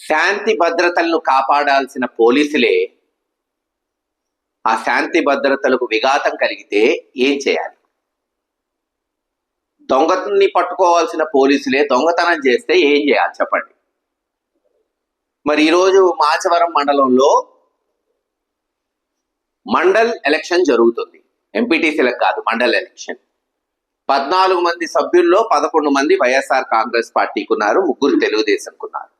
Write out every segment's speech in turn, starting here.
శాంతి భద్రతలను కాపాడాల్సిన పోలీసులే ఆ శాంతి భద్రతలకు విఘాతం కలిగితే ఏం చేయాలి? దొంగతని పట్టుకోవాల్సిన పోలీసులే దొంగతనం చేస్తే ఏం చేయాలి చెప్పండి? మరి ఈరోజు మాచవరం మండలంలో మండల్ ఎలక్షన్ జరుగుతుంది. ఎంపీటీసీలకు కాదు మండల్ ఎలక్షన్. పద్నాలుగు మంది సభ్యుల్లో పదకొండు మంది వైఎస్ఆర్ కాంగ్రెస్ పార్టీకి ఉన్నారు ముగ్గురు తెలుగుదేశంకున్నారు.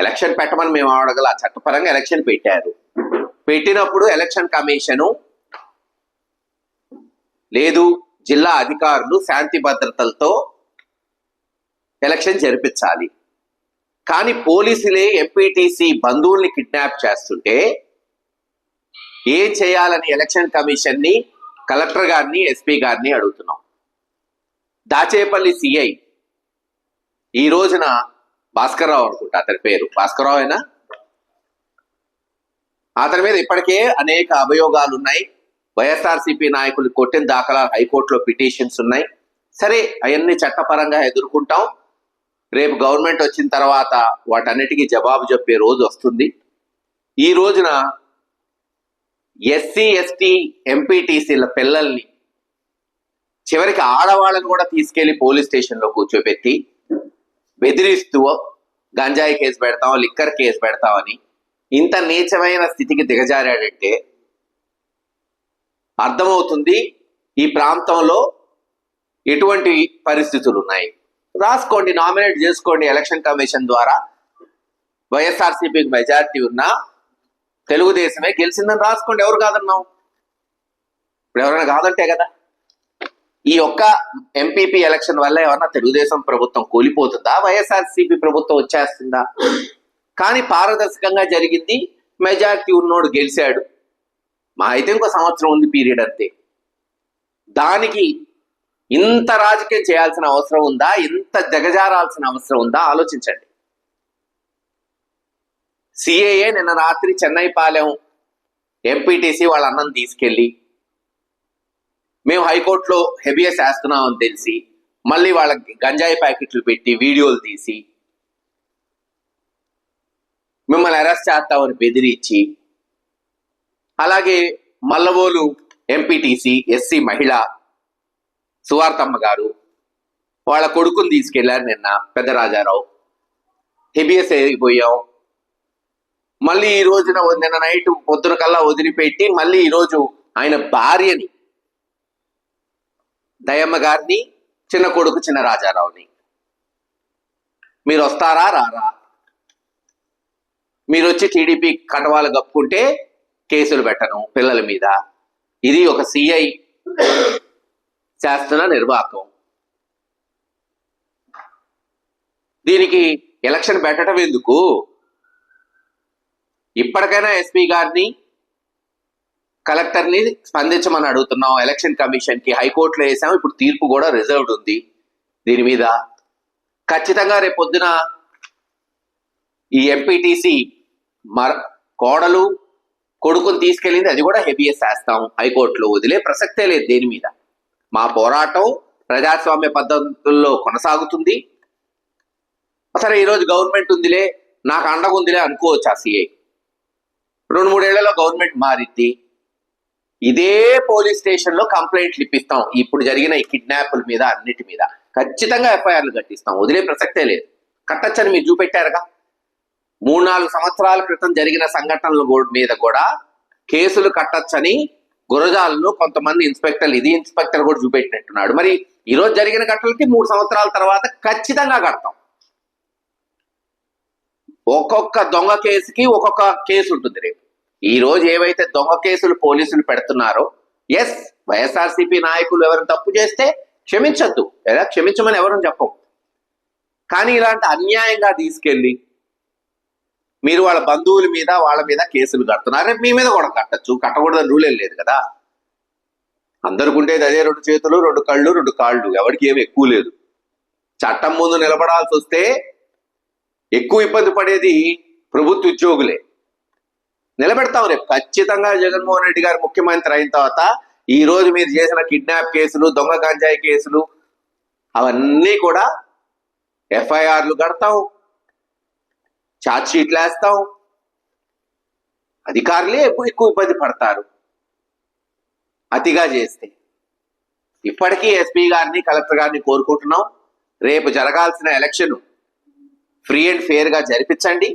ఎలక్షన్ పెట్టమని మేము అడగల చట్టపరంగా ఎలక్షన్ పెట్టారు. పెట్టినప్పుడు ఎలక్షన్ కమిషను లేదు జిల్లా అధికారులు శాంతి భద్రతలతో ఎలక్షన్ జరిపించాలి. కానీ పోలీసులే ఎంపీటీసీ బంధువుల్ని కిడ్నాప్ చేస్తుంటే ఏం చేయాలని ఎలక్షన్ కమిషన్ని కలెక్టర్ గారిని ఎస్పీ గారిని అడుగుతున్నాం. దాచేపల్లి సిఐ ఈ రోజున భాస్కర్రావు అనుకుంటా అతని పేరు. భాస్కర్రావు అయినా అతని మీద ఇప్పటికే అనేక అభియోగాలు ఉన్నాయి వైఎస్ఆర్సీపీ నాయకులు కొట్టిన దాఖలా హైకోర్టులో పిటిషన్స్ ఉన్నాయి. సరే అవన్నీ చట్టపరంగా ఎదుర్కొంటాం. రేపు గవర్నమెంట్ వచ్చిన తర్వాత వాటన్నిటికీ జవాబు చెప్పే రోజు వస్తుంది. ఈ రోజున ఎస్సీ ఎస్టీ ఎంపీటీసీల పిల్లల్ని చివరికి ఆడవాళ్ళని కూడా తీసుకెళ్ళి పోలీస్ స్టేషన్లో కూర్చోబెట్టి బెదిరిస్తూ గంజాయి కేసు పెడతాం లిక్కర్ కేసు పెడతామని ఇంత నీచమైన స్థితికి దిగజారాడంటే అర్థమవుతుంది ఈ ప్రాంతంలో ఎటువంటి పరిస్థితులు ఉన్నాయి రాసుకోండి నామినేట్ చేసుకోండి ఎలక్షన్ కమిషన్ ద్వారా. వైఎస్ఆర్సీపీకి మెజారిటీ ఉన్నా తెలుగుదేశమే గెలిచిందని రాసుకోండి ఎవరు కాదన్నాం ఇప్పుడు ఎవరైనా కాదంటే కదా. ఈ ఒక్క ఎంపీపీ ఎలక్షన్ వల్ల ఏమన్నా తెలుగుదేశం ప్రభుత్వం కూలిపోతుందా? వైఎస్ఆర్సీపీ ప్రభుత్వం వచ్చేస్తుందా? కానీ పారదర్శకంగా జరిగింది మెజారిటీ ఉన్నోడు గెలిచాడు. మా అయితే ఇంకో సంవత్సరం ఉంది పీరియడ్ అంతే. దానికి ఇంత రాజకీయం చేయాల్సిన అవసరం ఉందా? ఇంత దిగజారాల్సిన అవసరం ఉందా? ఆలోచించండి. సిఏఏ నిన్న రాత్రి చెన్నై పాలెం ఎంపీటీసీ వాళ్ళ అన్నం తీసుకెళ్ళి మేము హైకోర్టులో హెబియస్ వేస్తున్నామని తెలిసి మళ్ళీ వాళ్ళకి గంజాయి ప్యాకెట్లు పెట్టి వీడియోలు తీసి మిమ్మల్ని అరెస్ట్ చేస్తామని బెదిరించి అలాగే మల్లవోలు ఎంపీటీసీ ఎస్సీ మహిళ సువార్తమ్మ గారు వాళ్ళ కొడుకుని తీసుకెళ్ళారు నిన్న పెద్ద రాజారావు. హెబియస్ అయిపోయాం. మళ్ళీ ఈ రోజున నిన్న నైట్ పొద్దున కల్లా వదిలిపెట్టి మళ్ళీ ఈరోజు ఆయన భార్యని దయమ్మ గారిని చిన్న కొడుకు చిన్న రాజారావుని. మీరు వస్తారా రారా? మీరు వచ్చి టీడీపీ కండవాలు కప్పుకుంటే కేసులు పెట్టను పిల్లల మీద. ఇది ఒక సిఐ చేస్తున్న నిర్వాహకం. దీనికి ఎలక్షన్ పెట్టడం ఎందుకు? ఇప్పటికైనా ఎస్పీ గారిని కలెక్టర్ని స్పందించమని అడుగుతున్నాం. ఎలక్షన్ కమిషన్కి హైకోర్టులో వేసాము ఇప్పుడు తీర్పు కూడా రిజర్వ్డ్ ఉంది. దీని మీద ఖచ్చితంగా రేపు పొద్దున ఈ ఎంపీటీసీ మర కోడలు కొడుకుని తీసుకెళ్ళింది. అది కూడా హెబియస్ వేస్తాం హైకోర్టులో వదిలే ప్రసక్తే లేదు దేని మీద. మా పోరాటం ప్రజాస్వామ్య పద్ధతుల్లో కొనసాగుతుంది. సరే ఈరోజు గవర్నమెంట్ ఉందిలే. నాకు అండగా ఉందిలే అనుకోవచ్చు ఆ సిఐ రెండు మూడేళ్ళలో గవర్నమెంట్ మారిద్ది. ఇదే పోలీస్ స్టేషన్లో కంప్లైంట్లు ఇప్పిస్తాం. ఇప్పుడు జరిగిన ఈ కిడ్నాప్ల మీద అన్నిటి మీద. ఖచ్చితంగా ఎఫ్ఐఆర్లు కట్టిస్తాం. వదిలే ప్రసక్తే లేదు. కట్టచ్చని మీరు చూపెట్టారుగా? మూడు నాలుగు సంవత్సరాల క్రితం జరిగిన సంఘటనల మీద కూడా కేసులు కట్టచ్చని గురజాలను కొంతమంది ఇన్స్పెక్టర్లు ఇది ఇన్స్పెక్టర్ కూడా చూపెట్టినట్టున్నాడు. మరి ఈరోజు జరిగిన ఘటనలకి మూడు సంవత్సరాల తర్వాత ఖచ్చితంగా కడతాం. ఒక్కొక్క దొంగ కేసుకి ఒక్కొక్క కేసు ఉంటుంది రేపు. ఈ రోజు ఏవైతే దొంగ కేసులు పోలీసులు పెడుతున్నారో ఎస్ వైఎస్ఆర్సీపీ నాయకులు ఎవరు తప్పు చేస్తే క్షమించద్దు. లేదా క్షమించమని ఎవరు చెప్పం. కానీ ఇలాంటి అన్యాయంగా తీసుకెళ్ళి మీరు వాళ్ళ బంధువుల మీద వాళ్ళ మీద కేసులు కడుతున్నారు. రేపు మీ మీద కూడా కట్టచ్చు. కట్టకూడదని రూల్ ఏం లేదు కదా. అందరికి ఉండేది అదే రెండు చేతులు రెండు కళ్ళు రెండు కాళ్ళు. ఎవరికి ఏమి ఎక్కువ లేదు. చట్టం ముందు నిలబడాల్సి వస్తే ఎక్కువ ఇబ్బంది పడేది ప్రభుత్వ ఉద్యోగులే. నిలబెడతాం రేపు. ఖచ్చితంగా జగన్మోహన్ రెడ్డి గారు ముఖ్యమంత్రి అయిన తర్వాత ఈ రోజు మీరు చేసిన కిడ్నాప్ కేసులు దొంగ గంజాయి కేసులు అవన్నీ కూడా ఎఫ్ఐఆర్లు కడతాం. ఛార్జ్ షీట్లు వేస్తాం. అధికారులే ఎక్కువ ఎక్కువ ఇబ్బంది పడతారు. అతిగా చేస్తే. ఇప్పటికీ ఎస్పీ గారిని కలెక్టర్ గారిని కోరుకుంటున్నాం. రేపు జరగాల్సిన ఎలక్షన్ ఫ్రీ అండ్ ఫేర్గా జరిపించండి.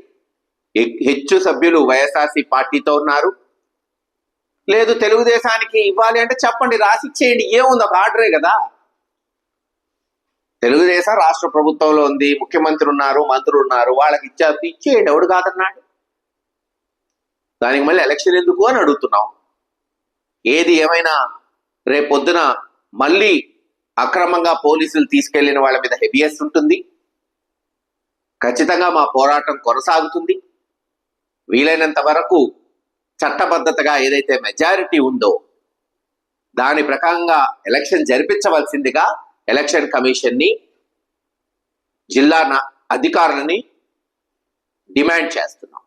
హెచ్చు సభ్యులు వైఎస్ఆర్సీ పార్టీతో ఉన్నారు. లేదు తెలుగుదేశానికి ఇవ్వాలి అంటే చెప్పండి రాసి ఇచ్చేయండి ఏముంది ఒక ఆర్డరే కదా. తెలుగుదేశం రాష్ట్ర ప్రభుత్వంలో ఉంది ముఖ్యమంత్రి ఉన్నారు మంత్రులు ఉన్నారు వాళ్ళకి ఇచ్చా ఇచ్చేయండి ఎవడు కాదన్నాడు? దానికి మళ్ళీ ఎలక్షన్ ఎందుకు అని అడుగుతున్నాం. ఏది ఏమైనా రేపొద్దున మళ్ళీ అక్రమంగా పోలీసులు తీసుకెళ్ళిన వాళ్ళ మీద హెవియస్ ఉంటుంది. ఖచ్చితంగా మా పోరాటం కొనసాగుతుంది. వీలైనంత వరకు చట్టబద్ధతగా ఏదైతే మెజారిటీ ఉందో దాని ప్రకారంగా ఎలక్షన్ జరిపించవలసిందిగా ఎలక్షన్ కమిషన్ని జిల్లా అధికారులని డిమాండ్ చేస్తున్నాం.